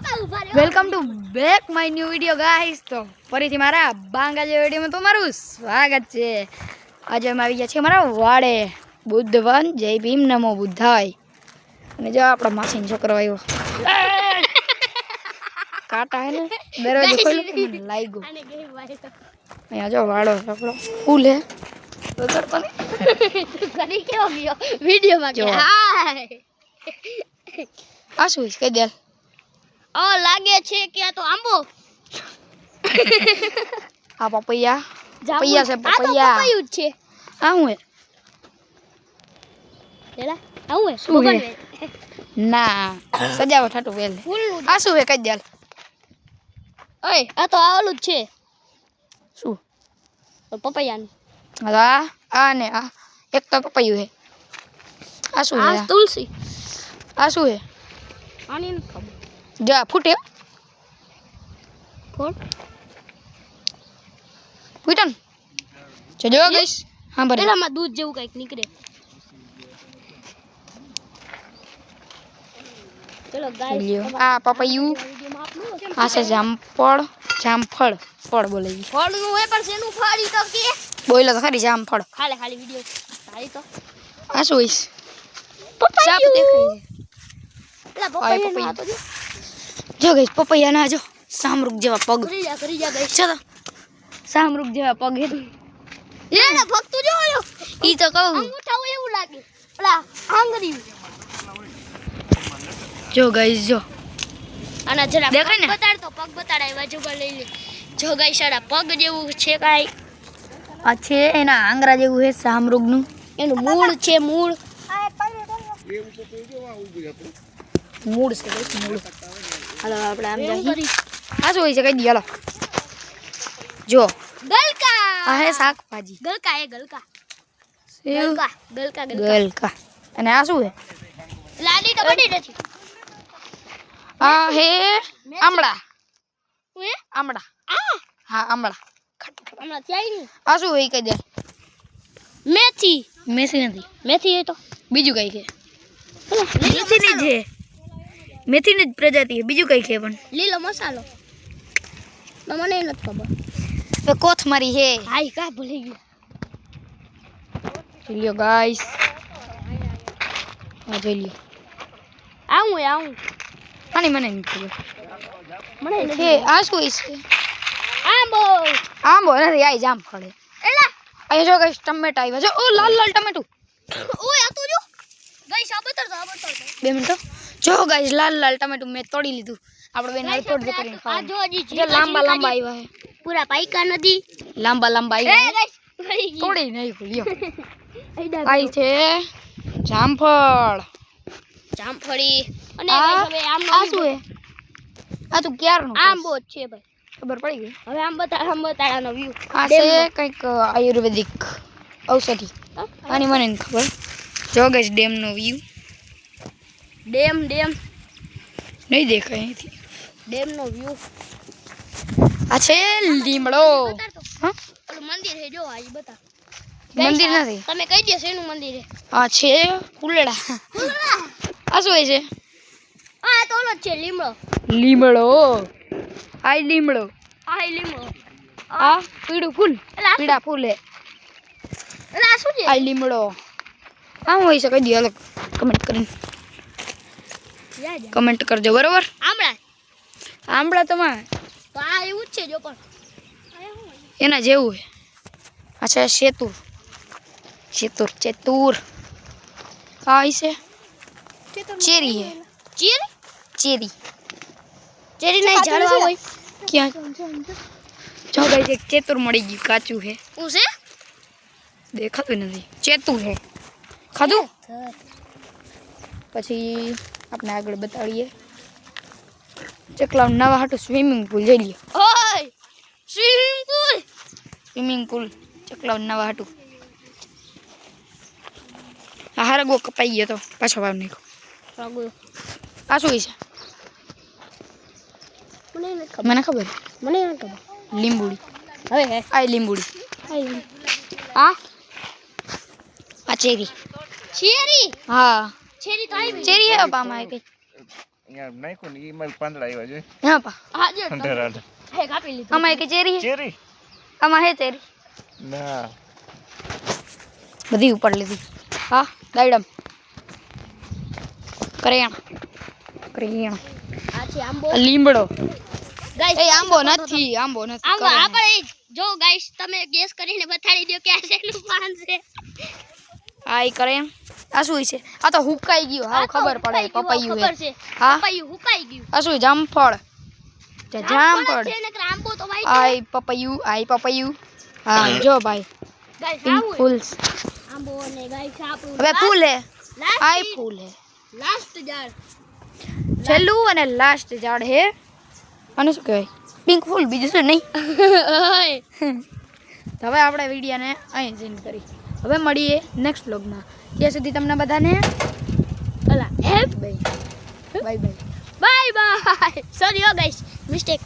Welcome to back my new video guys તો ફરીથી મારા બાંગા જે વિડીયોમાં તમારું સ્વાગત છે. આજે અમે આવી ગયા છીએ મારા વાડે બુદ્ધવન જય ભીમ નમો બુદ્ધાય. અને જો આપણો માસીન છોકરો આવ્યો. કાંટા હે ને? દરવાજો ખોલ્યો લાગ્યો? અહીંયા જો વાડો આપણો. ફૂલ હે. કરી કેવો ગયો. વિડીયોમાં કે જો. આ શું કહી દે? લાગે છે કે આ તો આંબો. આ પપૈયા. પપૈયા છે, આ તો પપૈયા. પપૈયું જ છે. આ શું હે. હેલા આવું હે શું હે? ના સજાવટ હાટું વેલ આ શું હે કહી દે ઓય આ તો આ ઓલું જ છે. શું? પપૈયાનું. આ આ ને આ. એક તો પપૈયું હે. આ શું હે તુલસી. આ શું હે? આની ખબર. જા ફૂટે ફૂટન જો ગઈશ? હા ભરે એલામાં દૂધ જેવું કંઈક નીકળે. ચલો. ગાઈસ આ પપૈયું. આ છે જામફળ. જામફળ. ફળ બોલે ફળનું હોય પણ શેનું ફળ ઈ તો કે? બોલે તો ખરી જામફળ. ખાલે ખાલી વિડિયો ખાલી તો. આ શું હઈશ સાપ દેખાય પેલા આ આ તો જો. ગઈશ પપૈયા ના જો સામરૂક જેવા પગ. કરી જા કરી જા ગાઈસ ચલો. સામરૂક જેવા પગ હે એ પગ તો જો ઓલો ઈ તો કહું. અંગૂઠા હોય એવું લાગે. પેલા આંગળી જો ગઈશ જો. આના જરા દેખાય ને? પગ બતાડ તો પગ બતાડ આવ્યા જુગા લઈ લે. જો પગ જેવું છે કાઈ. આ છે એના આંગરા જેવું છે સામરૂગનું એનું મૂળ છે મૂળ. મૂળ છે મૂળ. હાલો આપણે આમ એવું જઈએ. કરી આ શું હોય છે કઈ દી હાલો. જો. ગલકા! આ હે શાકભાજી. ગલકા એ ગલકા. સેવ. ગલકા ગલકા ગલકા. ગલકા. અને આ શું હે? લાડી તો બની નથી. આ હે આમળા. હું એ? આમળા. આ? હા આમળા. હમણાં ત્યાં નહીં. આ શું હોય કઈ દે? મેથી. મેથી નથી. મેથી એ તો. બીજું કઈ છે મેથીની જ છે મેથીની જ પ્રજાતિ છે. બીજું કઈ છે પણ? લીલો મસાલો. પણ મને એ નથી ખબર. તો કોથમરી છે. હાઈ કા ભૂલી ગયું. જોઈ લ્યો ગાઈસ હા જોઈ લ્યો. આવું એ આવું. આની મને નથી ખબર. મને એ નથી છે આ શું હોય છે? આંબો. આંબો નથી આ જામ ફળે. એલા. અહીંયા જો ગાઈસ ટમેટા આવ્યા. છે ઓ લાલ લાલ ટમેટું. ઓય આ તો જો. ગાઈસ આ બતાડતો આ બતાડતો બે મિનિટો. જો ગાઈસ લાલ લાલ ટમેટું મેં તોડી લીધું. આપણે બેન રિપોર્ટ જો કરીને આ જો હજી જો લાંબા લાંબા આવ્યા હે. પૂરા પાઈકા નથી. લાંબા લાંબા આવ્યા ગાઈસ તોડી નહીં ખુલ્યો આઈ છે જામફળ. જામફળી. અને હવે આમ આ શું હે? આ તો ક્યારનું? આંબો છે ભાઈ. ખબર પડી ગઈ? હવે આમ બતા આમ બતાડાનો વ્યૂ આ છે કંઈક આયુર્વેદિક ઔષધિ. આની મને ખબર. જો ડેમ ડેમનો વ્યૂ ડેમ ડેમ. નહીં દેખાય અહીંથી. ડેમ નો વ્યૂ આ છે લીમડો. હા? મંદિર છે જો આ બતા. મંદિર નથી. તમે કહી દેશો એનું મંદિર છે. આ છે ફૂલડા. આ શું છે? આ તો ઓલો છે લીમડો. લીમડો. આ લીમડો. આ લીમડો. આ પીળું ફૂલ. પીળા ફૂલ હે આ શું છે? આ લીમડો. આમ હોય કઈ દી અલગ કમેન્ટ કરીને. કમેન્ટ કરજો બરોબર? આમળા. આંબળા તમારે તો આ એવું જ છે જો પણ. એના જેવું છે. આ છે શેતુર. શેતુર ચેતુર. આ ઈ છે ચેરી હે ચેરી. ચેરી? ચેરી. નહીં ઝાડવા હોય. ક્યાં જો ગાઈસ એક ચેતુર મળી ગયું કાચું છે. હું છે? દેખાતું નથી. ચેતુર છે. ખાધું? પછી આપણે આગળ બતાડીએ. ચકલા નવા હાટું સ્વિમિંગ પુલ જઈ લઈએ. ઓય! સ્વિમિંગ પૂલ સ્વિમિંગ પુલ ચકલા નવા હાટું. આ હારગો કપાઈ ગયો તો પાછો ભાવ નાખ્યો. રાગુ આ શું છે? મને નથી ખબર. મને ખબર? મને નથી ખબર. લીંબુડી. હવે હે. આ લીંબુડી. આ? આ ચેરી. ચેરી? હા. ચેરી તો આવી ચેરી હે પામાં કઈ અહીંયા નાખ્યું ને એમાં પાંદડા આવ્યા છે. હા પા હા જો અંધર અંધર હે કાપી લીધું. આમાં એક ચેરી ચેરી આમાં હે ચેરી ના. બધી ઉપર લીધી. હા દાડમ કરિયાણા કરિયાણા આ છે આંબો લીમડો. ગાઈસ એ આંબો નથી આંબો નથી આંબો આપણે જો ગાઈસ તમે ગેસ કરીને બતાડી દો કે આ શેનું પાન છે. આ કરે કરિયાણા આ શું છે? આ તો હુકાઈ ગયું. હા ખબર પડે પપૈયું છે. હા? પપૈયું હુકાઈ ગયું. આ શું જામફળ? જામફળ આઈ પપૈયું આઈ પપૈયું. હા જો ભાઈ. ફૂલ હવે ફૂલ હે? આઈ ફૂલ હે. લાસ્ટ ઝાડ. છેલ્લું અને લાસ્ટ ઝાડ હે. અને શું કહેવાય? પિંક ફૂલ બીજું શું નહીં? હવે આપણે વિડીયાને અહીં ઝીન કરી. હવે મળીએ નેક્સ્ટ વ્લોગમાં ત્યાં સુધી તમને બધાને અલા હેપ bye bye bye bye bye sorry હો ગાઈસ મિસ્ટેક